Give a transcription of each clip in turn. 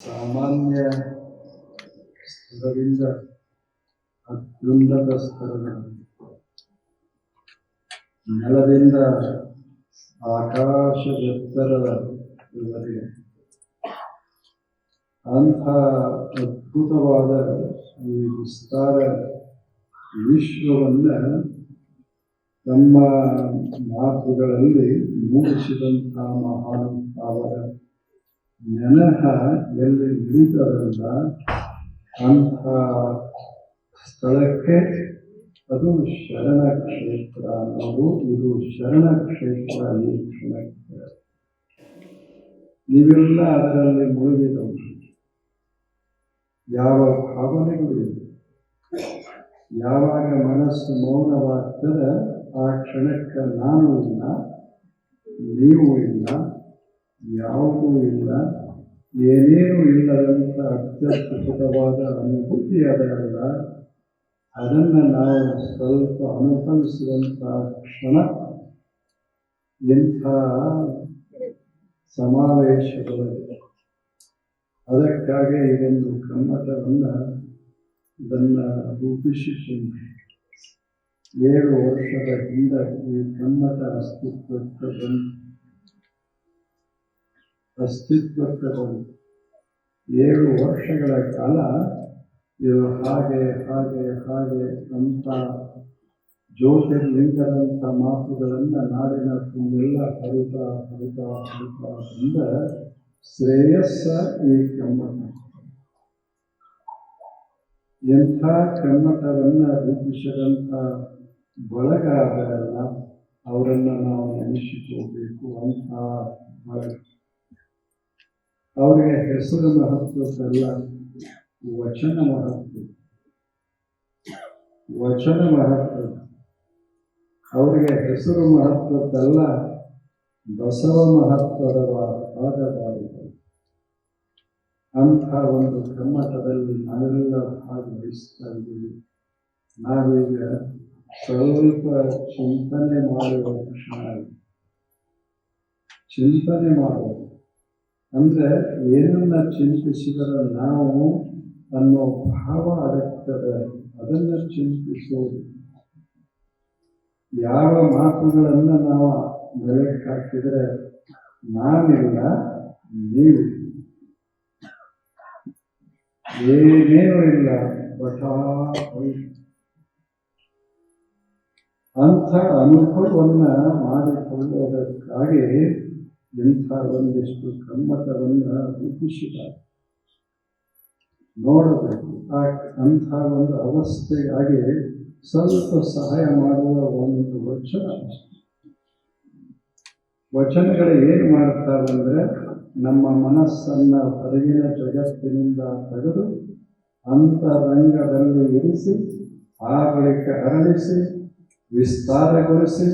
ಸಾಮಾನ್ಯ ಸ್ಥಳದಿಂದ ಅತ್ಯುನ್ನತ ಸ್ಥಳ ನೆಲದಿಂದ ಆಕಾಶದೆತ್ತರದವರೆಗೆ ಅಂಥ ಅದ್ಭುತವಾದ ಈ ವಿಸ್ತಾರ ವಿಶ್ವವನ್ನ ತಮ್ಮ ಮಾತುಗಳಲ್ಲಿ ಮೂಡಿಸಿದಂಥ ಮಹಾನುಭಾವರ ನೆನಹ ಎಲ್ಲಿ ನಿಂತದಲ್ಲ ಅಂತ ಸ್ಥಳಕ್ಕೆ ಅದು ಶರಣ ಕ್ಷೇತ್ರ ಅನ್ನೋದು ಇದು ಶರಣ ಕ್ಷೇತ್ರ ನೀಕ್ಷಣಕ್ಕೆ ನೀವೆಲ್ಲ ಅದರಲ್ಲಿ ಮುಳುಗಿದವರು ಯಾವ ಭಾವನೆಗಳು ಇಲ್ಲ. ಯಾವಾಗ ಮನಸ್ಸು ಮೌನವಾಗ್ತದೆ, ಆ ಕ್ಷಣಕ್ಕೆ ನಾನು ಇಲ್ಲ, ನೀವು ಇಲ್ಲ. ಯಾವುದೂ ಇಲ್ಲ, ಏನೇನು ಇಲ್ಲದಂಥ ಅತ್ಯದ್ಭುತವಾದ ಅನುಭೂತಿ ಅದಲ್ಲ ಅದನ್ನು ನಾವು ಸ್ವಲ್ಪ ಅನುಭವಿಸುವಂಥ ಕ್ಷಣ ಇಂಥ ಸಮಾವೇಶಗಳು ಅದಕ್ಕಾಗಿ ಇದೊಂದು ಕಮ್ಮಟವನ್ನು ಇದನ್ನು ರೂಪಿಸಿಕೊಂಡು ಏಳು ವರ್ಷದ ಹಿಂದೆ ಈ ಕಮ್ಮಟ ಅಸ್ತಿತ್ವಕ್ಕೆ ಬಂತು ಅಸ್ತಿತ್ವಕ್ಕೆ ಬಂತು ಏಳು ವರ್ಷಗಳ ಕಾಲ ಇದು ಹಾಗೆ ಹಾಗೆ ಹಾಗೆ ಅಂತ ಜ್ಯೋತಿರ್ಲಿಂಗದಂಥ ಮಾತುಗಳನ್ನು ನಾಡಿನ ತುಂಬೆಲ್ಲ ಹರಿತ ಹರಿತ ಹರಿತ ಅಂದ ಶ್ರೇಯಸ್ಸ ಈ ಕಮ್ಮಟ. ಎಂಥ ಕಮ್ಮಟವನ್ನು ರೂಪಿಸಿದಂಥ ಬಳಗ ಅವರನ್ನು ನಾವು ನೆನೆಸಿಕೋಬೇಕು ಅಂತ ಬಳಗ ಅವರಿಗೆ ಹೆಸರು ಮಹತ್ವದ್ದಲ್ಲ ವಚನ ಮಹತ್ವ ವಚನ ಮಹತ್ವ ಅವರಿಗೆ ಹೆಸರು ಮಹತ್ವದ್ದಲ್ಲ ಬಸವ ಭಾಗವಾಗಿದೆ. ಅಂತಹ ಒಂದು ಕಮ್ಮಟದಲ್ಲಿ ನಾವೆಲ್ಲ ಭಾಗವಹಿಸ್ತಾ ಇದ್ದೀವಿ ನಾವೀಗ ಸ್ವಲ್ಪ ಚಿಂತನೆ ಮಾಡುವ ಕ್ಷಣ ಚಿಂತನೆ ಮಾಡುವ. ಅಂದ್ರೆ ಏನನ್ನ ಚಿಂತಿಸಿದರೆ ನಾವು ಅನ್ನೋ ಭಾವ ಅದಕ್ಕೆ ಅದನ್ನ ಚಿಂತಿಸೋದು. ಯಾವ ಮಾತುಗಳನ್ನು ನಾವು ಬೆಳಕು ಹಾಕಿದರೆ ನಾನಿಲ್ಲ, ನೀವು. ಏನೇನೂ ಇಲ್ಲ ಹೋಯ್ತು. ಅಂಥ ಅನುಭವವನ್ನ ಮಾಡಿಕೊಳ್ಳುವುದಕ್ಕಾಗಿ ಇಂಥ ಒಂದಿಷ್ಟು ಕಮ್ಮತವನ್ನು ರೂಪಿಸಿದ ನೋಡಬೇಕು. ಆ ಅಂಥ ಒಂದು ಅವಸ್ಥೆಗಾಗಿ ಸ್ವಲ್ಪ ಸಹಾಯ ಮಾಡುವ ಒಂದು ವಚನ ವಚನಗಳು ಏನು ಮಾಡ್ತಾವಂದ್ರೆ ನಮ್ಮ ಮನಸ್ಸನ್ನು ಹೊರಗಿನ ಜಗತ್ತಿನಿಂದ ತೆಗೆದು ಅಂತರಂಗದಲ್ಲಿ ಇರಿಸಿ, ಆ ಬಳಿಕ ಅರಳಿಸಿ, ವಿಸ್ತಾರಗೊಳಿಸಿ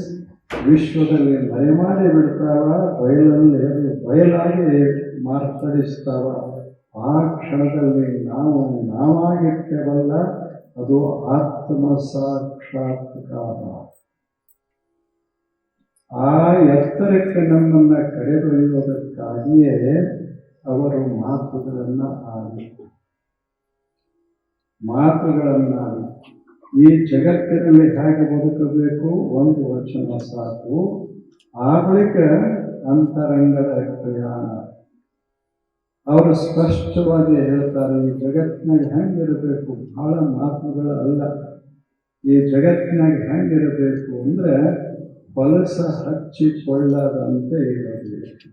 ವಿಶ್ವದಲ್ಲಿ ಮರೆಮಾಡಿ ಬಿಡ್ತಾವ, ಬಯಲಲ್ಲಿ ಬಯಲಾಗಿ ಮಾರ್ಪಡಿಸ್ತಾವ. ಆ ಕ್ಷಣದಲ್ಲಿ ನಾವು ನಾವಾಗಿರ್ತೇವಲ್ಲ ಅದು ಆತ್ಮ ಸಾಕ್ಷಾತ್ಕಾರ. ಆ ಎತ್ತರಕ್ಕೆ ನಮ್ಮನ್ನ ಕರೆದೊಯ್ಯುವುದಕ್ಕಾಗಿಯೇ ಅವರು ಮಾತುಗಳನ್ನ ಆಡಿ ಮಾತುಗಳನ್ನಾಡಿ. ಈ ಜಗತ್ತಿನಲ್ಲಿ ಹೇಗೆ ಬದುಕಬೇಕು? ಒಂದು ವಚನ ಸಾಕು. ಆ ಬಳಿಕ ಅಂತರಂಗದ ಪ್ರಯಾಣ. ಅವರು ಸ್ಪಷ್ಟವಾಗಿ ಹೇಳ್ತಾರೆ, ಈ ಜಗತ್ತಿನಾಗ ಹೆಂಗಿರಬೇಕು? ಬಹಳ ಮಾತುಗಳು ಅಲ್ಲ. ಈ ಜಗತ್ತಿನಾಗ ಹೆಂಗಿರಬೇಕು ಅಂದ್ರೆ ಹೊಲಸ ಹಚ್ಚಿಕೊಳ್ಳದಂತೆ ಇರಬೇಕು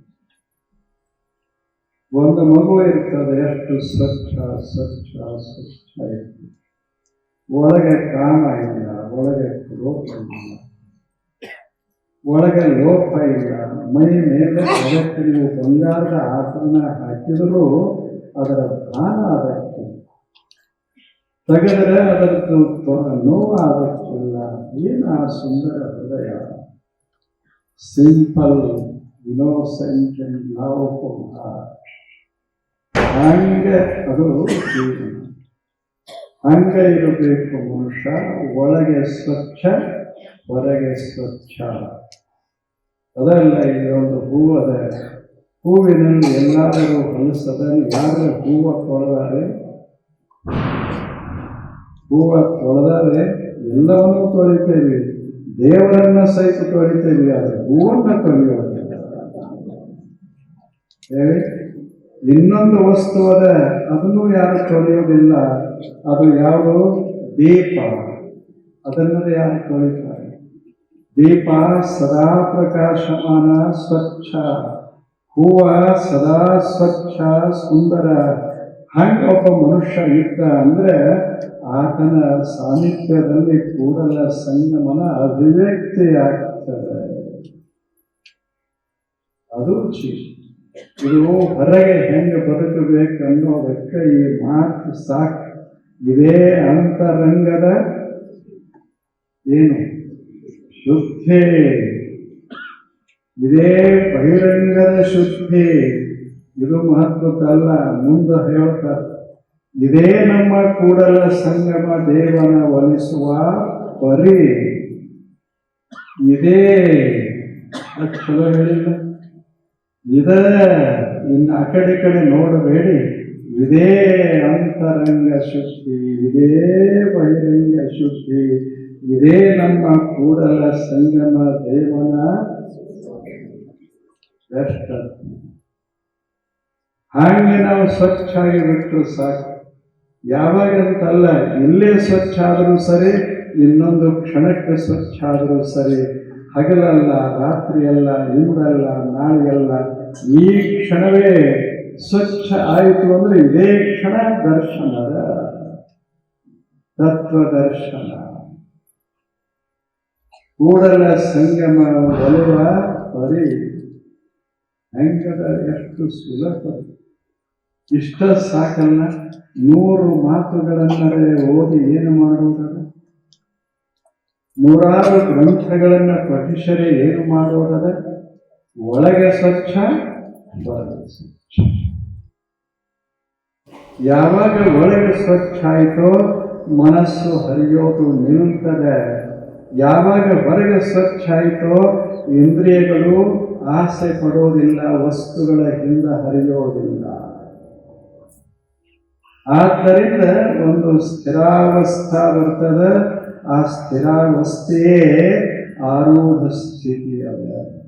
ಒಂದು ಮಗು ಇರ್ತದೆ, ಎಷ್ಟು ಸ್ವಚ್ಛ ಸ್ವಚ್ಛ ಸ್ವಚ್ಛ ಇರ್ತದೆ ಒಳಗೆ ಕಾಮ ಇಲ್ಲ, ಒಳಗೆ ಲೋಪ ಇಲ್ಲ. ಒಳಗೆ ಲೋಪ ಇಲ್ಲ ಮೈ ಮೇಲೆ ನೀವು ಬಂಗಾರದ ಆಸನ ಹಾಕಿದರೂ ಅದರ ಭಾನ ಅದಕ್ಕೆ ತೆಗೆದರೆ ಅದರದ್ದು ನೋವು ಅದಕ್ಕಿಲ್ಲ ಏನು ಆ ಸುಂದರ ಹೃದಯ? ಸಿಂಪಲ್ ಇನೋಸೆಂಟ್ ಲವ್ ಹಂಗೆ ಅದು ಜೀವನ. ಹಂಗ ಇರಬೇಕು ಮನುಷ್ಯ, ಒಳಗೆ ಸ್ವಚ್ಛ, ಹೊರಗೆ ಸ್ವಚ್ಛ. ಅದಲ್ಲ ಇದೊಂದು ಹೂವದ ಹೂವಿನಲ್ಲಿ ಎಲ್ಲಾದರೂ ಹೊಲಸದಲ್ಲಿ ಯಾರು ಹೂವ ತೊಳೆದಾರೆ? ಹೂವ ತೊಳೆದರೆ ಎಲ್ಲವನ್ನೂ ತೊಳಿತೇವೆ. ದೇವರನ್ನ ಸಹಿತ ತೊಳಿತೇವೆ, ಆದರೆ ಹೂವನ್ನ ತೊಳೆಯೋದಿಲ್ಲ ಹೇಳಿ. ಇನ್ನೊಂದು ವಸ್ತು ಅದ ಅದನ್ನು ಯಾರು ತೊಳೆಯೋದಿಲ್ಲ ಅದು ಯಾವುದು? ದೀಪ. ಅದನ್ನು ಯಾರು ತೊಳಿತಾರೆ ದೀಪ ಸದಾ ಪ್ರಕಾಶಮಾನ, ಸ್ವಚ್ಛ. ಹೂವ ಸದಾ ಸ್ವಚ್ಛ, ಸುಂದರ. ಹಂಗೆ ಒಬ್ಬ ಮನುಷ್ಯ ಇದ್ದ ಅಂದ್ರೆ ಆತನ ಸಾನ್ನಿಧ್ಯದಲ್ಲಿ ಕೂಡಲ ಸಂಗಮನ ಅಭಿವ್ಯಕ್ತಿಯಾಗ್ತದೆ. ಅದು ಚಿ ಇದು ಹೊರಗೆ ಹೆಂಗೆ ಬದುಕಬೇಕು ಅನ್ನೋದಕ್ಕೆ ಈ ಮಾತು ಸಾಕು. ಇದೇ ಅಂತರಂಗದ ಏನು? ಶುದ್ಧಿ. ಇದೇ ಬಹಿರಂಗದ ಶುದ್ಧಿ. ಇದು ಮಹತ್ವದಲ್ಲ ಮುಂದೆ ಹೇಳ್ತಾರೆ. ಇದೇ ನಮ್ಮ ಕೂಡಲ ಸಂಗಮ ದೇವನ ಒಲಿಸುವ ಪರಿ. ಇದೇ. ಅಕ್ಷರ ಹೇಳಿಲ್ಲ ಇದ ಇನ್ನು ಆ ಕಡೆ ಕಡೆ ನೋಡಬೇಡಿ. ಇದೇ ಅಂತರಂಗ ಶುದ್ಧಿ ಇದೇ ಬಹಿರಂಗ ಶುದ್ಧಿ ಇದೇ ನಮ್ಮ ಕೂಡಲ ಸಂಗಮ ದೇವನ ಬೆಸ್ಟ್ ಹಾಗೆ ನಾವು ಸ್ವಚ್ಛ ಬಿಟ್ಟರು ಸಾಕು. ಯಾವಾಗ ಅಂತಲ್ಲ ಇಲ್ಲೇ ಸ್ವಚ್ಛ ಆದರೂ ಸರಿ, ಇನ್ನೊಂದು ಕ್ಷಣಕ್ಕೆ ಸ್ವಚ್ಛ ಆದರೂ ಸರಿ. ಹಗಲಲ್ಲ, ರಾತ್ರಿಯಲ್ಲ ಇಂದಲ್ಲ ನಾಳೆಯಲ್ಲ, ಈ ಕ್ಷಣವೇ ಸ್ವಚ್ಛ ಆಯಿತು ಅಂದ್ರೆ ಇದೇ ಕ್ಷಣ ದರ್ಶನದ ತತ್ವ ದರ್ಶನ. ಕೂಡಲ ಸಂಗಮ ಒಲುವ ಪರಿ. ಹೆಂಗದ ಎಷ್ಟು ಸುಲಭ. ಇಷ್ಟ ಸಾಕಲ್ಲ, ನೂರು ಮಾತುಗಳನ್ನರೇ ಓದಿ ಏನು ಮಾಡುವುದಲ್ಲ ನೂರಾರು ಗ್ರಂಥಗಳನ್ನು ಪಠಿಸರೆ ಏನು ಮಾಡೋದ ಒಳಗೆ ಸ್ವಚ್ಛ ಹೊರಗೆ ಸ್ವಚ್ಛ ಯಾವಾಗ ಒಳಗೆ ಸ್ವಚ್ಛ ಆಯಿತೋ ಮನಸ್ಸು ಹರಿಯೋದು ನಿಲ್ತದೆ ಯಾವಾಗ ಹೊರಗೆ ಸ್ವಚ್ಛ ಆಯಿತೋ ಇಂದ್ರಿಯಗಳು ಆಸೆ ಪಡೋದಿಲ್ಲ, ವಸ್ತುಗಳ ಹಿಂದೆ ಹರಿಯೋದಿಲ್ಲ. ಆದ್ದರಿಂದ ಒಂದು ಸ್ಥಿರಾವಸ್ಥಾ ಬರ್ತದೆ. ಆ ಸ್ಥಿರಾವಸ್ಥೆಯೇ ಆರೂಢ ಸ್ಥಿತಿ ಅದ